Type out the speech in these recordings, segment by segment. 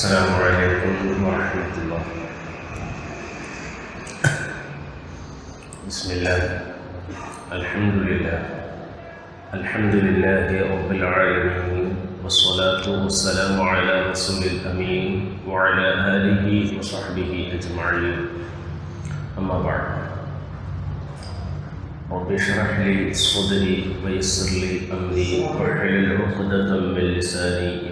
السلام عليكم ورحمة الله. بسم الله. الحمد لله. الحمد لله رب العالمين والصلاة والسلام على رسول الأمين وعلى آله وصحبه أجمعين. أما بعد رب اشرح لي صدري ويسر لي أمري وأحلل عقدة من لساني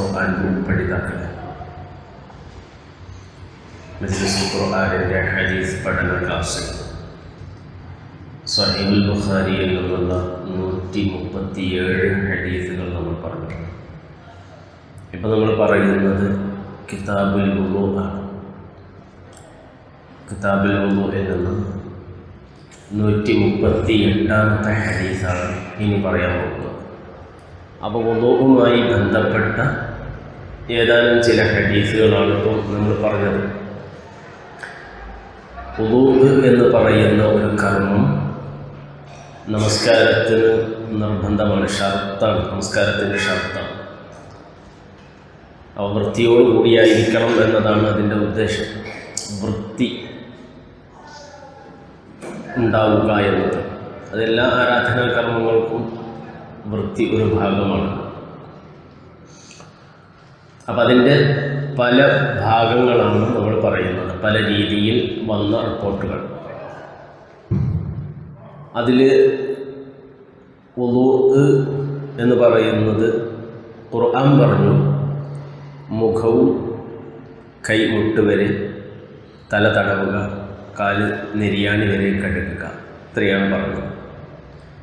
ഖുർആൻ പഠിതാക്കളെ മജ്ലിസ് ഖുർആാനിന്റെ ഹദീസ് പഠന ക്ലാസ്സിൽ സഹീബുൽ ബുഖാരിയിൽ നിന്നുള്ള നൂറ്റി മുപ്പത്തിയേഴ് ഹദീസുകൾ നമ്മൾ പറഞ്ഞിട്ടുണ്ട് ഇപ്പം നമ്മൾ പറയുന്നത് കിതാബുൽ വുളു ആണ് കിതാബുൽ വുളുയിൽ നിന്ന് നൂറ്റി മുപ്പത്തി എട്ടാമത്തെ ഹദീസാണ് ഇനി പറയാൻ പോകുന്നത് അപ്പോൾ വുളുവുമായി ബന്ധപ്പെട്ട ഏതാനും ചില ഹദീസുകളാണ് ഇപ്പോൾ നമ്മൾ പറഞ്ഞത്. വുളു എന്ന് പറയുന്ന ഒരു കർമ്മം നമസ്കാരത്തിന് നിർബന്ധമാണ് ഷർത്താണ് നമസ്കാരത്തിന്റെ ഷർത്താണ്. അവ വൃത്തിയോടുകൂടിയായിരിക്കണം എന്നതാണ് അതിന്റെ ഉദ്ദേശം. വൃത്തി ഉണ്ടാവുക എന്നത്. അതെല്ലാ ആരാധനാ കർമ്മങ്ങൾക്കും വൃത്തി ഒരു ഭാഗമാണ്. അപ്പം അതിന്റെ പല ഭാഗങ്ങളാണ് നമ്മൾ പറയുന്നത്. പല രീതിയിൽ വന്ന റിപ്പോർട്ടുകൾ. അതിൽ ഉളു എന്ന് പറയുന്നത് ഖുർആൻ പറഞ്ഞു മുഖവും കൈമുട്ട് വരെ തല തടവുക കാൽ നെരിയാണി വരെ കഴുകുക. ഇത്രയാണ് പറഞ്ഞത്.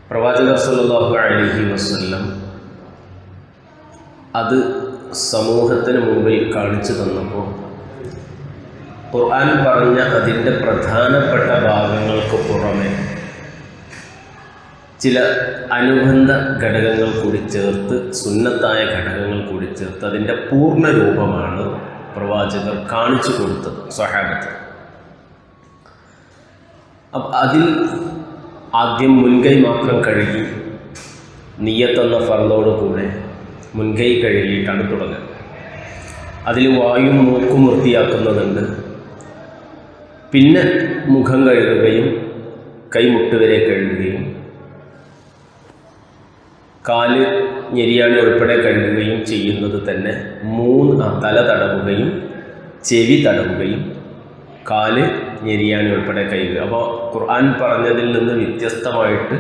പ്രവാചകർ സല്ലാഹു അലഹി വസ്ല്ലം അത് സമൂഹത്തിന് മുമ്പിൽ കാണിച്ചു തന്നപ്പോൾ ഖുർആൻ പറഞ്ഞ അതിന്റെ പ്രധാനപ്പെട്ട ഭാഗങ്ങൾക്ക് പുറമെ ചില അനുബന്ധ ഘടകങ്ങൾ കൂടി ചേർത്ത് സുന്നത്തായ ഘടകങ്ങൾ കൂടി ചേർത്ത് അതിന്റെ പൂർണ രൂപമാണ് പ്രവാചകർ കാണിച്ചു കൊടുത്തത് സ്വഹാബത്ത്. അപ്പം അതിൽ ആദ്യം മുൻകൈ മാത്രം കഴുകി നീയത്തെന്ന കൂടെ മുൻകൈ കഴുകിയിട്ടാണ് തുടങ്ങുക അതിൽ വായും മൂക്കും വൃത്തിയാക്കുന്നതുണ്ട്. പിന്നെ മുഖം കഴുകുകയും കൈമുട്ട് വരെ കഴുകുകയും കാൽ ഞെരിയാണി ഉൾപ്പെടെ കഴുകുകയും ചെയ്യുന്നത് തന്നെ മൂന്ന് തല തടവുകയും ചെവി തടവുകയും കാൽ ഞെരിയാണി ഉൾപ്പെടെ കഴുകുക. അപ്പോൾ ഖുർആൻ പറഞ്ഞതിൽ നിന്ന് വ്യത്യസ്തമായിട്ട്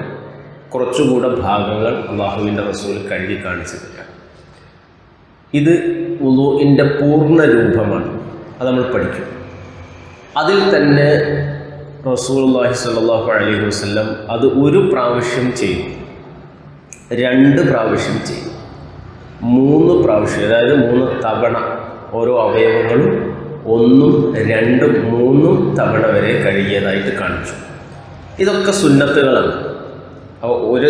കുറച്ചുകൂടെ ഭാഗങ്ങൾ അള്ളാഹുവിന്റെ റസൂൽ കഴുകി കാണിച്ചിട്ടില്ല ഇത് ഉളുവിന്റെ പൂർണ രൂപമാണ്. അത് നമ്മൾ പഠിക്കും. അതിൽ തന്നെ റസൂൽ അള്ളാഹി സ്വല്ലല്ലാഹു അലൈഹി വസല്ലം അത് ഒരു പ്രാവശ്യം ചെയ്യും രണ്ട് പ്രാവശ്യം ചെയ്യും മൂന്ന് പ്രാവശ്യം അതായത് മൂന്ന് തവണ ഓരോ അവയവങ്ങളും ഒന്നും രണ്ടും മൂന്നും തവണ വരെ കഴിയതായിട്ട് കാണിച്ചു. ഇതൊക്കെ സുന്നത്തുകളാണ്. അപ്പോൾ ഒരു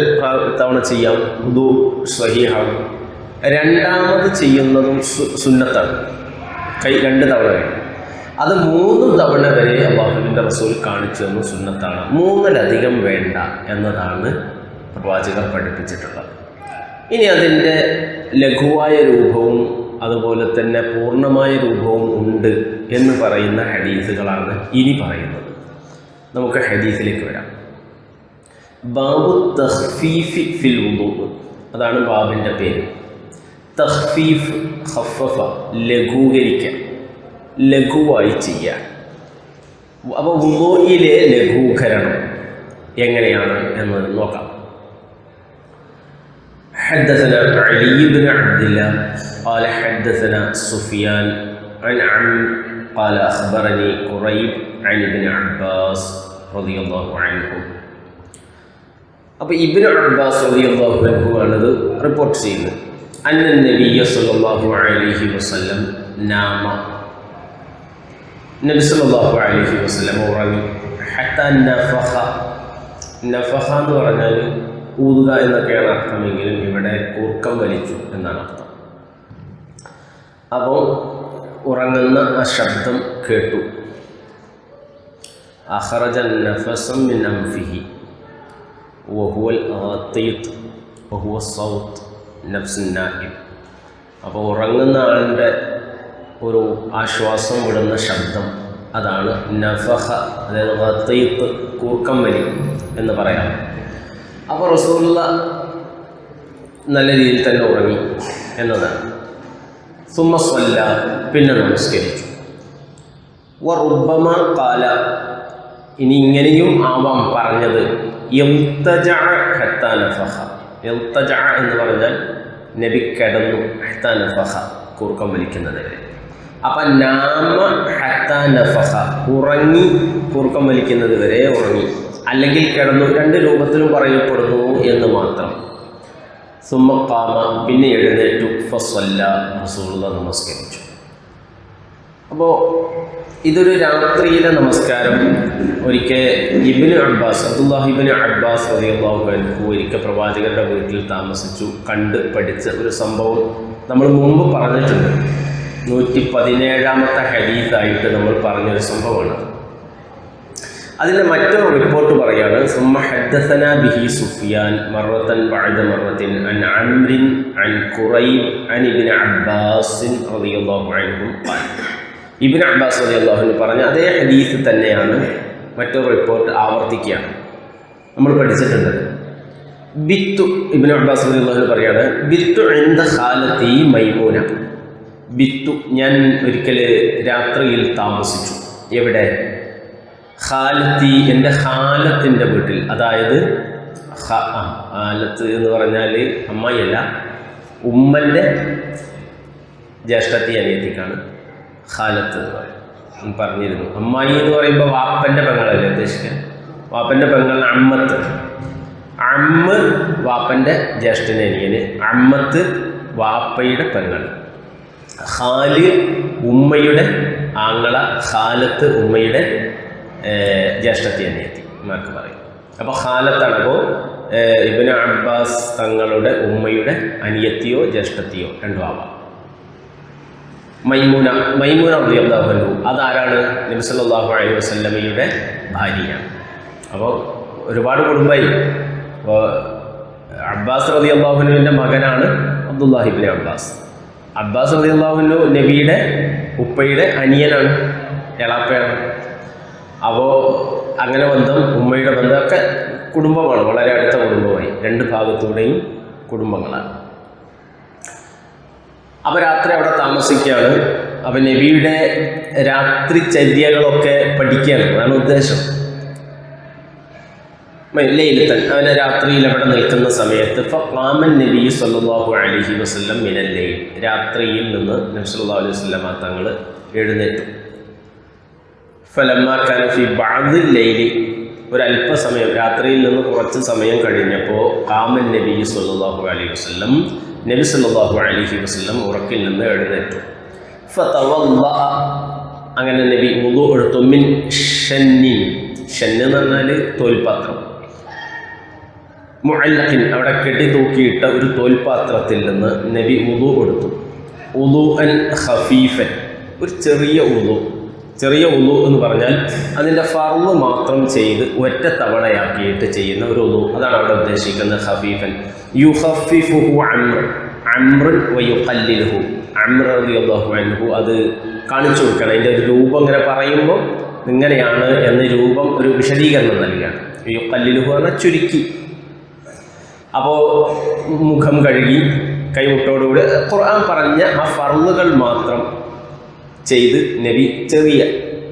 തവണ ചെയ്യാം. ഉദു സ്വഹീഹാണ്. രണ്ടാമത് ചെയ്യുന്നതും സുന്നത്താണ്. കൈ രണ്ട് തവണ കഴിയും അത് മൂന്ന് തവണ വരെ അള്ളാഹുവിന്റെ റസൂൽ കാണിച്ചു തന്നു സുന്നത്താണ്. മൂന്നിലധികം വേണ്ട എന്നതാണ് പ്രവാചകർ പഠിപ്പിച്ചിട്ടുള്ളത്. ഇനി അതിന്റെ ലഘുവായ രൂപവും അതുപോലെ തന്നെ പൂർണമായ രൂപവും ഉണ്ട് എന്ന് പറയുന്ന ഹദീസുകളാണ് ഇനി പറയുന്നത്. നമുക്ക് ഹദീസിലേക്ക് വരാം. ബാബു തഹ്ഫീഫി ഫിൽ ഉദൂ അതാണ് ബാബിന്റെ പേര്. തഹ്ഫീഫ് ഹഫഫ ലഘൂകരിക്കുക ലഘുവായി ചെയ്യുക അപ്പോൾ വുദൂയിലെ ലഘൂകരണം എങ്ങനെയാണ് എന്ന് നോക്കാം حدثنا علي بن عبد الله قال حدثنا سفيان عن عمرو قال أخبرني قريب عن ابن عباس رضي الله عنه അപ്പോൾ ഇബിന് അബ്ബാസ് റളിയല്ലാഹു അൻഹു ആണത് റിപ്പോർട്ട് ചെയ്യുന്നത് അന്ന നബിയ സല്ലല്ലാഹു അലൈഹി വസല്ലം നാമ നബി സല്ലല്ലാഹു അലൈഹി വസല്ലം ഉറങ്ങി ഹത്ത നഫഖ നഫഖ എന്ന് പറഞ്ഞാൽ ഊതുക എന്നൊക്കെയാണ് അർത്ഥമെങ്കിലും ഇവിടെ കൂർക്കം വലിച്ചു എന്നാണ് അർത്ഥം അപ്പോൾ ഉറങ്ങുന്ന ആ ശബ്ദം കേട്ടു أخرج النفس من أنفه وهو الغطيط وهو الصوت നഫ്സിന്നാഹിം അപ്പോൾ ഉറങ്ങുന്ന ആളുടെ ഒരു ആശ്വാസം വിടുന്ന ശബ്ദം അതാണ് നഫഹ അതായത് ഹത്തീത്ത് കൂർക്കം വലി എന്ന് പറയാം. അപ്പോൾ റസൂലുള്ള നല്ല രീതിയിൽ തന്നെ ഉറങ്ങി എന്നതാണ്. സുമസ്വല്ല പിന്നെ നമസ്കരിച്ചു. വ റുബമ കാല ഇനി ഇങ്ങനെയും ആവാം പറഞ്ഞത്. എം തജ ഹത്താ നഫഹ. യംതജഅ എന്ന് പറഞ്ഞാൽ നബി കടന്നു ഹത്താ നഫഹ കൂർക്കം വലിക്കുന്നത് വരെ അപ്പം നാമ ഹത്താ നഫഹ ഉറങ്ങി കൂർക്കം വലിക്കുന്നത് വരെ ഉറങ്ങി. അല്ലെങ്കിൽ കിടന്നു രണ്ട് രൂപത്തിലും പറയപ്പെടുന്നു എന്ന് മാത്രം. സുമ്മക്കാമ പിന്നെ എഴുന്നേറ്റു. ഫസ്വല്ല നമസ്കരിച്ചു. അപ്പോൾ ഇതൊരു രാത്രിയിലെ നമസ്കാരം. ഒരിക്കൽ ഇബിന് അബ്ബാസ് അബ്ദുല്ലാഹിബിന് അബ്ബാസ് അൻഹു ഒരിക്കൽ പ്രവാചകരുടെ വീട്ടിൽ താമസിച്ചു. കണ്ട് പഠിച്ച ഒരു സംഭവം നമ്മൾ മുമ്പ് പറഞ്ഞിട്ടുണ്ട്. നൂറ്റി പതിനേഴാമത്തെ ഹദീസായിട്ട് നമ്മൾ പറഞ്ഞൊരു സംഭവമാണ്. അതിന്റെ മറ്റൊരു റിപ്പോർട്ട് പറയാണ് സുമ ഹദ്ദസന ബിഹി സുഫിയാൻ മറത്തൻ ബഅദ മറത്തിൻ അൻ അംറിൻ അൻ ഖുറൈബ് അൻ ഇബ്നു അബ്ബാസിൻ റളിയല്ലാഹു അൻഹു. ഖാൽ ഇബ്നു അബ്ബാസ് അലി അള്ളാഹുവിന് പറഞ്ഞ അതേ ഹദീസ് തന്നെയാണ് മറ്റൊരു റിപ്പോർട്ട് ആവർത്തിക്കുകയാണ്. നമ്മൾ പഠിച്ചിട്ടുണ്ട്. ബിത്തു ഇബിൻ അബ്ബാസ് അലി അൻഹു പറയാണ് ബിത്തു എന്ത ഖാലത്തി മൈമൂന. ബിത്തു ഞാൻ ഒരിക്കൽ രാത്രിയിൽ താമസിച്ചു. എവിടെ? ഖാലത്തി എന്റെ ഖാലത്തിന്റെ വീട്ടിൽ. അതായത് ഖാലത്ത് എന്ന് പറഞ്ഞാൽ അമ്മായിയല്ല ഉമ്മന്റെ ജ്യേഷ്ഠത്തി അനിയത്തിക്കാണ്. ഖാലത്ത് എന്ന് പറയും. പറഞ്ഞിരുന്നു. അമ്മായി എന്ന് പറയുമ്പോൾ വാപ്പന്റെ പെങ്ങളല്ലേ ഉദ്ദേശിക്കുക വാപ്പന്റെ പെങ്ങൾ അമ്മത്ത്. അമ്മ വാപ്പന്റെ ജ്യേഷ്ഠന് അനിയന്. അമ്മത്ത് വാപ്പയുടെ പെങ്ങൾ ഖാൽ ഉമ്മയുടെ ആങ്ങള ഖാലത്ത് ഉമ്മയുടെ ജ്യേഷ്ഠത്തി അനിയത്തി എന്നൊക്കെ പറയും. അപ്പോൾ ഹാലത്താണപ്പോൾ ഇബിന് അബ്ബാസ് തങ്ങളുടെ ഉമ്മയുടെ അനിയത്തിയോ ജ്യേഷ്ഠത്തിയോ രണ്ടു ആവാം മൈമൂന മൈമൂന റളിയല്ലാഹു അതാരാണ്? നബി സല്ലല്ലാഹു അലൈഹി വസല്ലമയുടെ ഭാര്യയാണ് അപ്പോൾ ഒരുപാട് കുടുംബമായി അപ്പോൾ അബ്ബാസ് റതി അള്ളാഹുനുവിന്റെ മകനാണ് അബ്ദുല്ലാഹിബിൻ അബ്ബാസ്. അബ്ബാസ് റതി അള്ളാഹുനു നബിയുടെ ഉപ്പയുടെ അനിയനാണ് എളാപ്പയാണ്. അപ്പോൾ അങ്ങനെ ബന്ധം ഉമ്മയുടെ ബന്ധമൊക്കെ കുടുംബമാണ് വളരെ അടുത്ത കുടുംബമായി. രണ്ട് ഭാഗത്തൂടെയും കുടുംബങ്ങളാണ്. അപ്പോൾ രാത്രി അവിടെ താമസിക്കുകയാണ്. അപ്പോൾ നബിയുടെ രാത്രി ചര്യകളൊക്കെ പഠിക്കുകയാണ്. അതാണ് ഉദ്ദേശം. ലൈലത്തൻ അവനെ രാത്രിയിൽ അവിടെ നിൽക്കുന്ന സമയത്ത് ഫാമൻ നബി സല്ലാഹു അലഹി വസല്ലം മിനൽ ലൈൽ. രാത്രിയിൽ നിന്ന് നബി സല്ലല്ലാഹു അലൈഹി വസല്ലം തങ്ങൾ എഴുന്നേറ്റു. ഫലമ്മ കനഫി ബാദിൽ ലൈലി. ഒരല്പസമയം രാത്രിയിൽ നിന്ന് കുറച്ച് സമയം കഴിഞ്ഞപ്പോൾ കാമൻ നബി സല്ലാഹു അലൈഹി വസല്ലം നബി അലിഹി വസ്ലം ഉറക്കിൽ നിന്ന് എഴുന്നേറ്റു. അങ്ങനെ നബി വുളു എടുത്തു. മിൻ ഷന്നി. ഷന്ന് എന്ന് പറഞ്ഞാൽ തോൽപാത്രം. മുഅല്ലഖിൻ അവിടെ കെട്ടി തൂക്കിയിട്ട ഒരു തോൽപാത്രത്തിൽ നിന്ന് നബി ഉദു എടുത്തു. ഉദു അൻ ഹഫീഫൻ ഒരു ചെറിയ ഉദു ചെറിയ ഉളു എന്ന് പറഞ്ഞാൽ അതിന്റെ ഫർവ് മാത്രം ചെയ്ത് ഒറ്റ തവണയാക്കിയിട്ട് ചെയ്യുന്ന ഒരു ഉളു. അതാണ് അവിടെ ഉദ്ദേശിക്കുന്നത് ഖഫീഫൻ യുഖഫിഫുഹു അമ്ര. അമ്രൻ വയുഖല്ലിലുഹു. അമ്ര റളിയല്ലാഹു അൻഹു. അത് കാണിച്ചു കൊടുക്കണം. അതിന്റെ ഒരു രൂപം ഇങ്ങനെ പറയുമ്പോൾ ഇങ്ങനെയാണ് എന്ന രൂപം ഒരു വിശദീകരണം നൽകുകയാണ്. യുഖല്ലിലുഹു പറഞ്ഞാൽ ചുരുക്കി. അപ്പോൾ മുഖം കഴുകി കൈമുട്ടോടുകൂടി ഖുർആൻ പറഞ്ഞ ആ ഫർളുകൾ മാത്രം ചെയ്ത് നബി ചെറിയ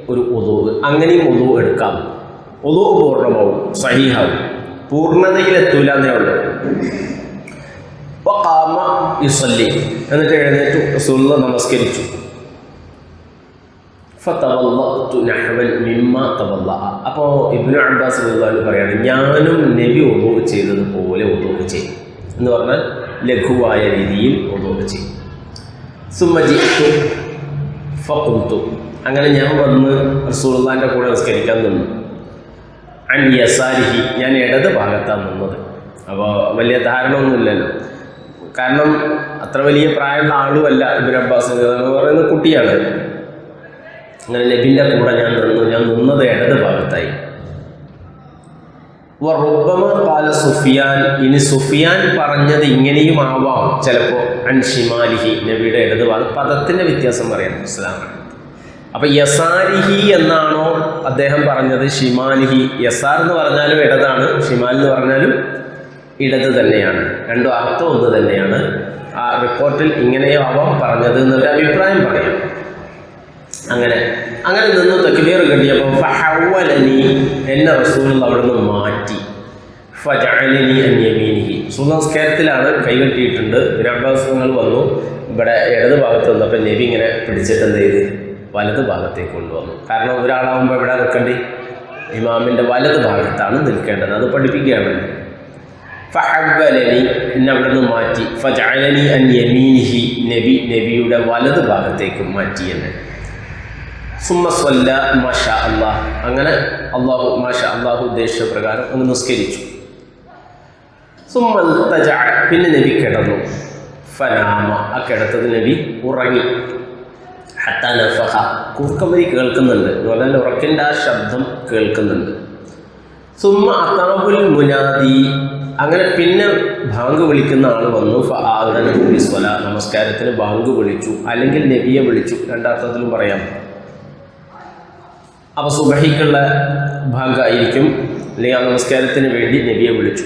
ഒരു ഒതു അങ്ങനെയും ഒതു എടുക്കാം. ഒതു പൂർണമാവും സഹിഹാവും. പൂർണതയിലെത്തൂല എന്നേ ഉള്ളൂ എന്നിട്ട് എഴുന്നേറ്റു സുല്ല നമസ്കരിച്ചു. അപ്പോൾ ഇബ്നു അബ്ബാസ് പറയാണ് ഞാനും നബി ഒതുവ് ചെയ്തതുപോലെ ഒതുവ് ചെയ്യും. എന്ന് പറഞ്ഞാൽ ലഘുവായ രീതിയിൽ ഒതുവ് ചെയ്യും. സുമ്മജിത്തു ഫഖുൽത്തു അങ്ങനെ ഞാൻ വന്ന് റസൂലുള്ളാഹിന്റെ കൂടെ നിസ്കരിക്കാൻ നിന്നു. അൻ യസാരിഹി ഞാൻ ഇടത് ഭാഗത്താണ് നിന്നത്. അപ്പോൾ വലിയ ധാരണമൊന്നുമില്ലല്ലോ കാരണം അത്ര വലിയ പ്രായമുള്ള ആളുമല്ല ഇബിൻ അബ്ബാസ് എന്ന് പറയുന്ന കുട്ടിയാണ്. അങ്ങനെ നബിന്റെ കൂടെ ഞാൻ നിന്നു. ഞാൻ നിന്നത് ഇടത് ഭാഗത്തായി. കാല സുഫിയാൻ. ഇനി സുഫിയാൻ പറഞ്ഞത് ഇങ്ങനെയും ആവാം. ചിലപ്പോൾ അൻഷിമാലിഹി നബിയുടെ ഇടത് ഭാഗം. പദത്തിന്റെ വ്യത്യാസം പറയാം. ഇസ്ലാമാണ് അപ്പൊ യസാരിഹി എന്നാണോ അദ്ദേഹം പറഞ്ഞത്? ഷിമാലിഹി. യസാർ എന്ന് പറഞ്ഞാലും ഇടതാണ്. ഷിമാൽ എന്ന് പറഞ്ഞാലും ഇടത് തന്നെയാണ്. രണ്ടും അർത്ഥം ഒന്ന് തന്നെയാണ്. ആ റിപ്പോർട്ടിൽ ഇങ്ങനെയോ ആവാം പറഞ്ഞത് എന്നൊരു അഭിപ്രായം പറയാം. അങ്ങനെ അങ്ങനെ നിന്ന് തക്ബീർ കിട്ടിയപ്പോൾ ഫഹവലനി എന്നെ റസൂൽ അവിടുന്ന് മാറ്റി. ഫജഅലനി അൻ യമീനിഹി. സുനസ്കാരത്തിലാണ് കൈകെട്ടിയിട്ടുണ്ട് അബ്ബാസങ്ങൾ വന്നു. ഇവിടെ ഇടത് ഭാഗത്ത് വന്നപ്പോൾ നബി ഇങ്ങനെ പിടിച്ചിട്ട് എന്ത് ചെയ്ത്? വലത് ഭാഗത്തേക്ക് കൊണ്ടുവന്നു. കാരണം ഒരാളാവുമ്പോൾ ഇവിടെ നിൽക്കേണ്ടി? ഇമാമിന്റെ വലത് ഭാഗത്താണ് നിൽക്കേണ്ടത്. അത് പഠിപ്പിക്കുകയാണ്. ഫഹവലനി എന്നെ അവിടെ നിന്ന് മാറ്റി. ഫജഅലനി അൻ യമീനിഹി. നബി നബിയുടെ വലത് ഭാഗത്തേക്ക് മാറ്റി എന്നെ. സുമ്മ സ്വല്ല മാഷ അള്ളാഹ് അങ്ങനെ അള്ളാഹു മാഷ അള്ളാഹു ഉദ്ദേശിച്ച പ്രകാരം അങ്ങ് നിസ്കരിച്ചു പിന്നെ നബി കിടന്നു. ഫനാമ ആ കിടത്തത് നബി ഉറങ്ങി. ഹത്ത നഫഹ കൂർക്കമരി കേൾക്കുന്നുണ്ട്. അതുപോലെ തന്നെ ഉറക്കിന്റെ ആ ശബ്ദം കേൾക്കുന്നുണ്ട്. സുമ അതാബുൽ മുനാദി അങ്ങനെ പിന്നെ ബാങ്ക് വിളിക്കുന്ന ആൾ വന്നു. ബിസ്വല നമസ്കാരത്തിന് ബാങ്ക് വിളിച്ചു. അല്ലെങ്കിൽ നബിയെ വിളിച്ചു. രണ്ടാർത്ഥത്തിലും പറയാം. അപ്പോൾ സുബഹിക്കുള്ള ഭാഗമായിരിക്കും. അല്ലെങ്കിൽ ആ നമസ്കാരത്തിന് വേണ്ടി നബിയെ വിളിച്ചു.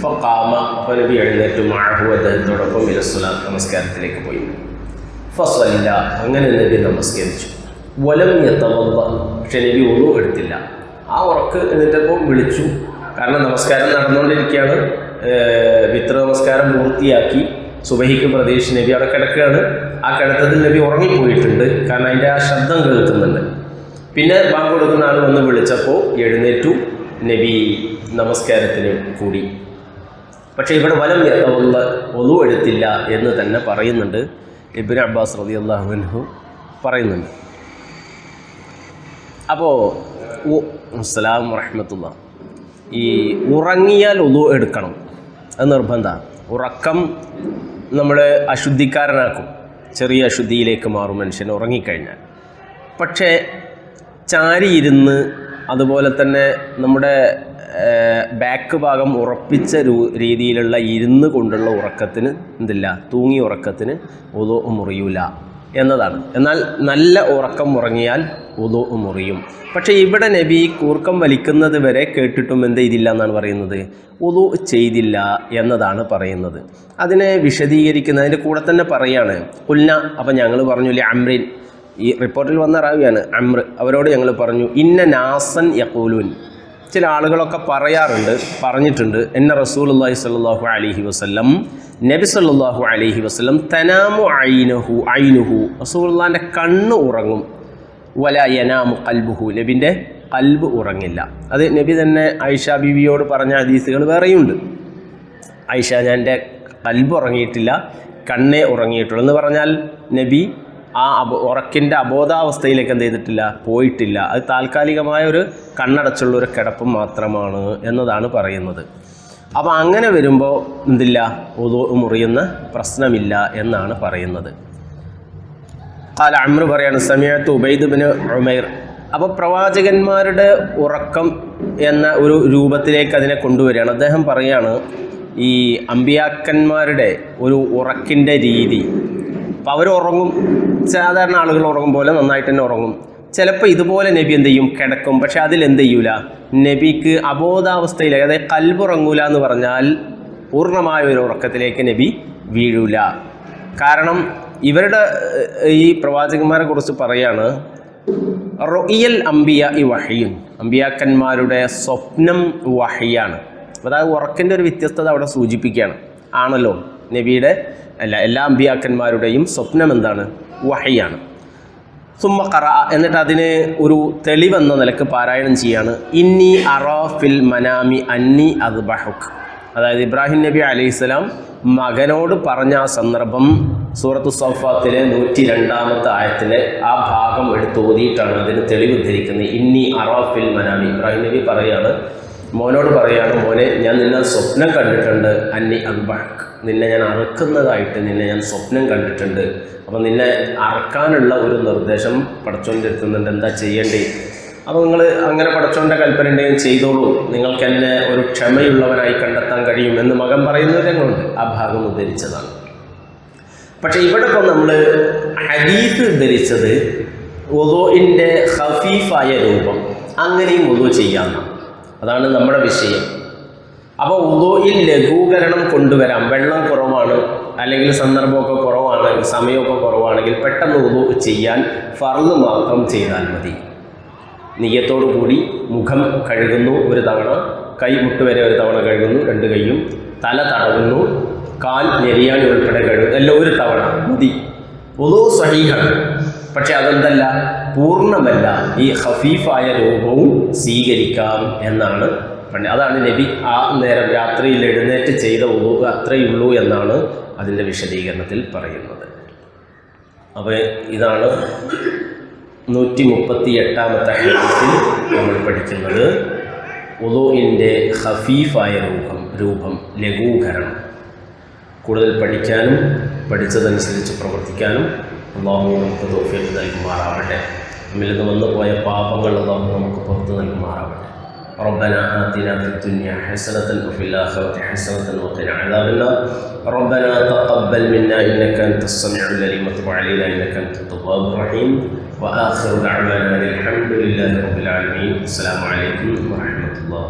ഫാമ അപ്പോൾ നബി എഴുന്നേറ്റ്. മാഹു അദ്ദേഹത്തോടൊപ്പം ഇലസ്വല നമസ്കാരത്തിലേക്ക് പോയി. ഫസ്വല്ല അങ്ങനെ നബി നമസ്കരിച്ചു. വലം എത്തവന്ന പക്ഷെ നബി ഒന്നും എടുത്തില്ല. ആ ഉറക്ക് എന്നിട്ടപ്പോൾ വിളിച്ചു. കാരണം നമസ്കാരം നടന്നുകൊണ്ടിരിക്കുകയാണ്. വിത്ര നമസ്കാരം പൂർത്തിയാക്കി. സുബഹിക്ക് പ്രതീക്ഷ നബി അവിടെ കിടക്കുകയാണ്. ആ കിടത്തത്തിൽ നബി ഉറങ്ങിപ്പോയിട്ടുണ്ട്. കാരണം അതിന്റെ ആ ശബ്ദം കേൾക്കുന്നുണ്ട്. പിന്നെ ബാങ്ക് കൊടുക്കുന്ന ആൾ വന്ന് വിളിച്ചപ്പോൾ എഴുന്നേറ്റു. നബി നമസ്കാരത്തിന് കൂടി. പക്ഷേ ഇവിടെ വലം എത്തവല്ല ഒന്നു എടുത്തില്ല എന്ന് തന്നെ പറയുന്നുണ്ട് ഇബിൻ അബ്ബാസ് റതി അള്ളാഹുഹു പറയുന്നുണ്ട്. അപ്പോൾ അസ്സലാം വറഹമത്തുള്ള ഈ ഉറങ്ങിയാൽ ഒതു എടുക്കണം. അത് നിർബന്ധമാണ് ഉറക്കം നമ്മളെ അശുദ്ധിക്കാരനാക്കും. ചെറിയ അശുദ്ധിയിലേക്ക് മാറും മനുഷ്യൻ ഉറങ്ങിക്കഴിഞ്ഞാൽ. പക്ഷേ ചാരിയിരുന്ന് അതുപോലെ തന്നെ നമ്മുടെ ബാക്ക് ഭാഗം ഉറപ്പിച്ച രീതിയിലുള്ള ഇരുന്ന് കൊണ്ടുള്ള ഉറക്കത്തിന് എന്തില്ല തൂങ്ങി ഉറക്കത്തിന് ഉതു മുറിയൂല എന്നതാണ്. എന്നാൽ നല്ല ഉറക്കം ഉറങ്ങിയാൽ ഉതു മുറിയും. പക്ഷേ ഇവിടെ നബി കൂർക്കം വലിക്കുന്നത് വരെ കേട്ടിട്ടും എന്ത് ചെയ്തില്ല എന്നാണ് പറയുന്നത്? ഉതു ചെയ്തില്ല എന്നതാണ് പറയുന്നത്. അതിനെ വിശദീകരിക്കുന്നതിന്റെ കൂടെ തന്നെ പറയാണ്. ഉല്ല അപ്പം ഞങ്ങൾ പറഞ്ഞു അല്ലേ അമ്രിൻ ഈ റിപ്പോർട്ടിൽ വന്ന റാവിയാണ് അമ്ര. അവരോട് ഞങ്ങൾ പറഞ്ഞു ഇന്ന നാസൻ യക്കൂലൂൻ ചില ആളുകളൊക്കെ പറയാറുണ്ട് പറഞ്ഞിട്ടുണ്ട് എന്ന റസൂൽ അള്ളാഹി സ്വല്ലല്ലാഹു അലൈഹി വസല്ലം നബി സല്ലാഹു അലഹി വസ്ലം തനാമു ഐനഹു ഐനുഹു. റസൂലുള്ളാഹിന്റെ കണ്ണ് ഉറങ്ങും. വല യനാമു കൽബുഹു നബിന്റെ കൽബ് ഉറങ്ങില്ല. അത് നബി തന്നെ ഐഷ ബീവിയോട് പറഞ്ഞ ഹദീസുകൾ വേറെയുണ്ട്. ഐഷ ഞാൻ എന്റെ കൽബ് ഉറങ്ങിയിട്ടില്ല കണ്ണേ ഉറങ്ങിയിട്ടുള്ളൂ. എന്ന് പറഞ്ഞാൽ നബി ആ ഉറക്കിന്റെ അബോധാവസ്ഥയിലേക്ക് എന്ത് ചെയ്തിട്ടില്ല? പോയിട്ടില്ല. അത് താൽക്കാലികമായ ഒരു കണ്ണടച്ചുള്ള ഒരു കിടപ്പ് മാത്രമാണ് എന്നതാണ് പറയുന്നത്. അപ്പോൾ അങ്ങനെ വരുമ്പോൾ എന്തില്ല? ഒതു മുറിയുന്ന പ്രശ്നമില്ല എന്നാണ് പറയുന്നത്. കാല അമ്ര പറയാണ് സമയത്ത് ഉബൈദ് ബിൻ ഉമൈർ. അപ്പോൾ പ്രവാചകന്മാരുടെ ഉറക്കം എന്ന ഒരു രൂപത്തിലേക്ക് അതിനെ കൊണ്ടുവരികയാണ്. അദ്ദേഹം പറയാണ് ഈ അമ്പിയാക്കന്മാരുടെ ഒരു ഉറക്കിന്റെ രീതി അപ്പോൾ അവർ ഉറങ്ങും സാധാരണ ആളുകൾ ഉറങ്ങും പോലെ നന്നായിട്ട് തന്നെ ഉറങ്ങും. ചിലപ്പോൾ ഇതുപോലെ നബി എന്ത് ചെയ്യും? കിടക്കും. പക്ഷെ അതിൽ എന്ത് ചെയ്യൂല? നബിക്ക് അബോധാവസ്ഥയിൽ അതായത് കൽബുറങ്ങൂല എന്ന് പറഞ്ഞാൽ പൂർണമായ ഒരു ഉറക്കത്തിലേക്ക് നബി വീഴൂല. കാരണം ഇവരുടെ ഈ പ്രവാചകന്മാരെ കുറിച്ച് പറയാണ് റൊയ്യൽ അംബിയ ഈ വഹയും അമ്പിയാക്കന്മാരുടെ സ്വപ്നം വഹയാണ്. അതായത് ഉറക്കിന്റെ ഒരു വ്യത്യസ്തത അവിടെ സൂചിപ്പിക്കുകയാണ്. ആണല്ലോ? നബിയുടെ അല്ല എല്ലാ അമ്പിയാക്കന്മാരുടെയും സ്വപ്നം എന്താണ്? വഹിയാണ്. സുമ്മ കറ എന്നിട്ട് അതിന് ഒരു തെളിവെന്ന നിലയ്ക്ക് പാരായണം ചെയ്യാണ്. ഇന്നി അറാഫിൽ മനാമി അന്നി അത് ബഹുഖ് അതായത് ഇബ്രാഹിം നബി അലൈഹിസ്സലാം മകനോട് പറഞ്ഞ ആ സന്ദർഭം സൂറത്ത് സോഫാത്തിലെ നൂറ്റി രണ്ടാമത്തെ ആയത്തിലെ ആ ഭാഗം എടുത്ത് ഓതിയിട്ടാണ് അതിന് തെളിവ് ധരിക്കുന്നത് ഇന്നി അറാഫിൽ മനാമി. ഇബ്രാഹിം നബി പറയാണ് മോനോട് പറയാണ് മോനെ ഞാൻ നിന്നെ സ്വപ്നം കണ്ടിട്ടുണ്ട് അന്നി അൽബാക്ക് നിന്നെ ഞാൻ അറക്കുന്നതായിട്ട് നിന്നെ ഞാൻ സ്വപ്നം കണ്ടിട്ടുണ്ട്. അപ്പം നിന്നെ അറക്കാനുള്ള ഒരു നിർദ്ദേശം പടച്ചോന്റെ എത്തുന്നുണ്ട് എന്താ ചെയ്യേണ്ടേ? അപ്പോൾ നിങ്ങൾ അങ്ങനെ പടച്ചോന്റെ കൽപ്പന ഉണ്ടെങ്കിൽ ചെയ്തോളൂ. നിങ്ങൾക്ക് എന്നെ ഒരു ക്ഷമയുള്ളവനായി കണ്ടെത്താൻ കഴിയും എന്ന് മകൻ പറയുന്നത് രംഗമുണ്ട് ആ ഭാഗം ഉദ്ധരിച്ചതാണ്. പക്ഷേ ഇവിടെ ഇപ്പം നമ്മൾ ഹദീസ് ഒതോ ഒതോയിന്റെ ഹഫീഫായ രൂപം. അങ്ങനെയും ഒതു ചെയ്യാം അതാണ് നമ്മുടെ വിഷയം. അപ്പോൾ ഉദോയിൽ ലഘൂകരണം കൊണ്ടുവരാം. വെള്ളം കുറവാണ് അല്ലെങ്കിൽ സന്ദർഭമൊക്കെ കുറവാണെങ്കിൽ സമയമൊക്കെ കുറവാണെങ്കിൽ പെട്ടെന്ന് ഉദു ചെയ്യാൻ ഫർൾ മാത്രം ചെയ്താൽ മതി. നെയ്യത്തോടു കൂടി മുഖം കഴുകുന്നു ഒരു തവണ കൈ മുട്ടുവരെ ഒരു തവണ കഴുകുന്നു രണ്ട് കൈയും തല തടവുന്നു കാൽ ഞെരിയാണി ഉൾപ്പെടെ കഴുകുന്നു എല്ലാം ഒരു തവണ മതി. ഉദു സഹീഹാണ്. പക്ഷെ അതെന്തല്ല പൂർണമല്ല. ഈ ഹഫീഫായ രൂപവും സ്വീകരിക്കാം എന്നാണ് പണ്ട് അതാണ് നബി ആ നേരം രാത്രിയിൽ എഴുന്നേറ്റ് ചെയ്ത ഉദു അത്രയുള്ളൂ എന്നാണ് അതിന്റെ വിശദീകരണത്തിൽ പറയുന്നത്. അപ്പോൾ ഇതാണ് നൂറ്റി മുപ്പത്തി എട്ടാമത്തെ ഹദീസിൽ നമ്മൾ പഠിക്കുന്നത്. ഉദോയിന്റെ ഹഫീഫായ രൂപം രൂപം ലഘൂകരണം. കൂടുതൽ പഠിക്കാനും പഠിച്ചതനുസരിച്ച് പ്രവർത്തിക്കാനും അള്ളാഹു നമുക്ക് തോഫിയൊക്കെ നൽകുമാറാവട്ടെ നമ്മിൽ നിന്ന് വന്നു പോയ പാപങ്ങൾ അള്ളാഹു നമുക്ക് പുറത്ത് നൽകുമാറാവട്ടെ ربنا آتنا في الدنيا حسنة وفي الآخرة حسنة وقنا عذاب النار ربنا تقبل منا إنك أنت السميع العليم وتب علينا إنك أنت التواب الرحيم وآخر دعوانا أن الحمد لله رب العالمين السلام عليكم ورحمة الله